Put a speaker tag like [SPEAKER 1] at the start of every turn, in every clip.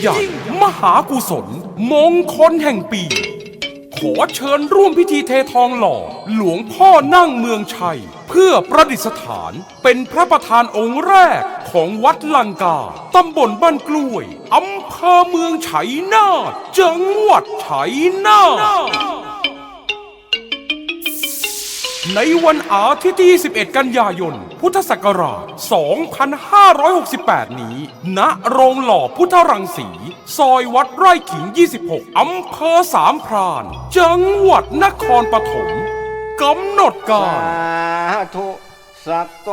[SPEAKER 1] ใหญ่ มหากุศล มงคลแห่งปี ขอเชิญร่วมพิธีเททองหล่อ หลวงพ่อนั่งเมืองชัย เพื่อประดิษฐานเป็นพระประธานองค์แรกของวัดลังกา ตำบลบ้านกล้วย อำเภอเมืองชัยนาทจังหวัดชัยนาท ในวันอาทิตย์ที่ 21 กันยายน พุทธศักราช 2568 นี้ ณ โรงหล่อพุทธรังสี ซอยวัดไร่ขิง 26 อำเภอสามพราน จังหวัดนครปฐมกำหนดการ
[SPEAKER 2] สาธุสักก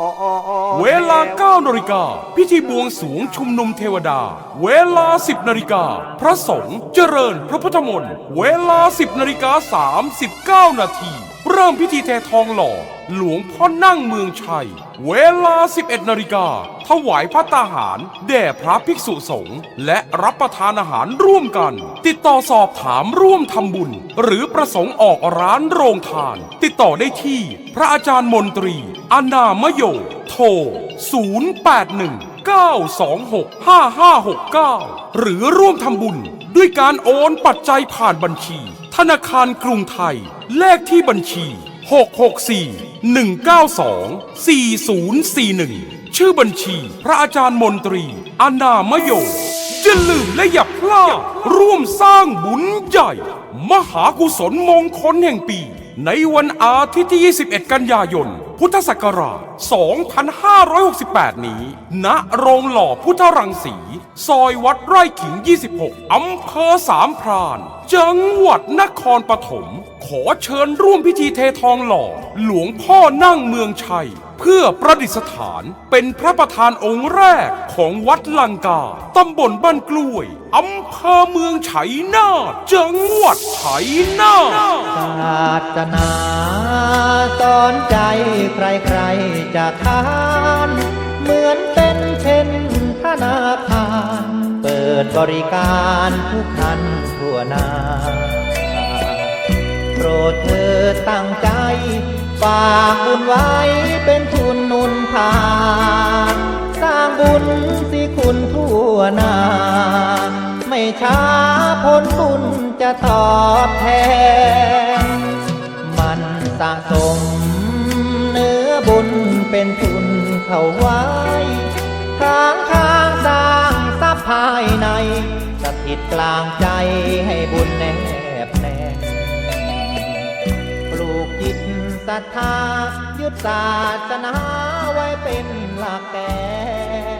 [SPEAKER 2] อ
[SPEAKER 1] เวลา9นาฬิกาพิธีบวงสวงชุมนุมเทวดา เวลา 10นาฬิกาพระสงฆ์เจริญพระพุทธมนต์เวลา 10นาฬิกา39นาที เริ่มพิธีเททองหล่อ หลวงพ่อนั่งเมืองชัย เวลา 11 นาฬิกา ถวายพระตาหาร แด่พระภิกษุสงฆ์และรับประทานอาหารร่วมกัน ติดต่อสอบถามร่วมทำบุญ หรือประสงค์ออกร้านโรงทาน ติดต่อได้ที่ พระอาจารย์มนตรี อนามโย โทร 0819265569 หรือร่วมทำบุญ ด้วยการโอนปัจจัยผ่านบัญชี ธนาคารกรุงไทย เลขที่บัญชี 664-192-4041 ชื่อบัญชีพระอาจารย์มนตรี อนามโยจะลืมและอย่าพลาดร่วมสร้างบุญใหญ่ มหากุศลมงคลแห่งปี ในวันอาทิตย์ที่ 21 กันยายน พุทธศักราช 2568 นี้ ณ โรงหล่อพุทธรังสี ซอยวัดไร่ขิง 26 อำเภอสามพราน จังหวัดนครปฐม ขอเชิญร่วมพิธีเททองหล่อ หลวงพ่อนั่งเมืองชัย เพื่อประดิษฐานเป็นพระประธานองค์แรกของวัดลังกา ตำบลบ้านกล้วย อำเภอเมืองชัยนาจังหวัดชัยนา
[SPEAKER 3] ศาสนา สอนใจใครๆจะทาน เหมือนเป็นเช่นธนาคาร เปิดบริการทุกท่านทั่วนาโปรดเธอตั้งใจ ฝากบุญไว้เป็นทุนนุนพาสร้างบุญสิคุณทั่วนาไม่ช้าผลบุญจะตอบแทน สะสม เนื้อบุญเป็นทุนเข้าไว้ค้างค้างสร้างทรัพย์ภายใน สถิตกลางใจให้บุญแนบแน่ปลูกจิตศรัทธายึดศาสนาไว้เป็นหลักแกน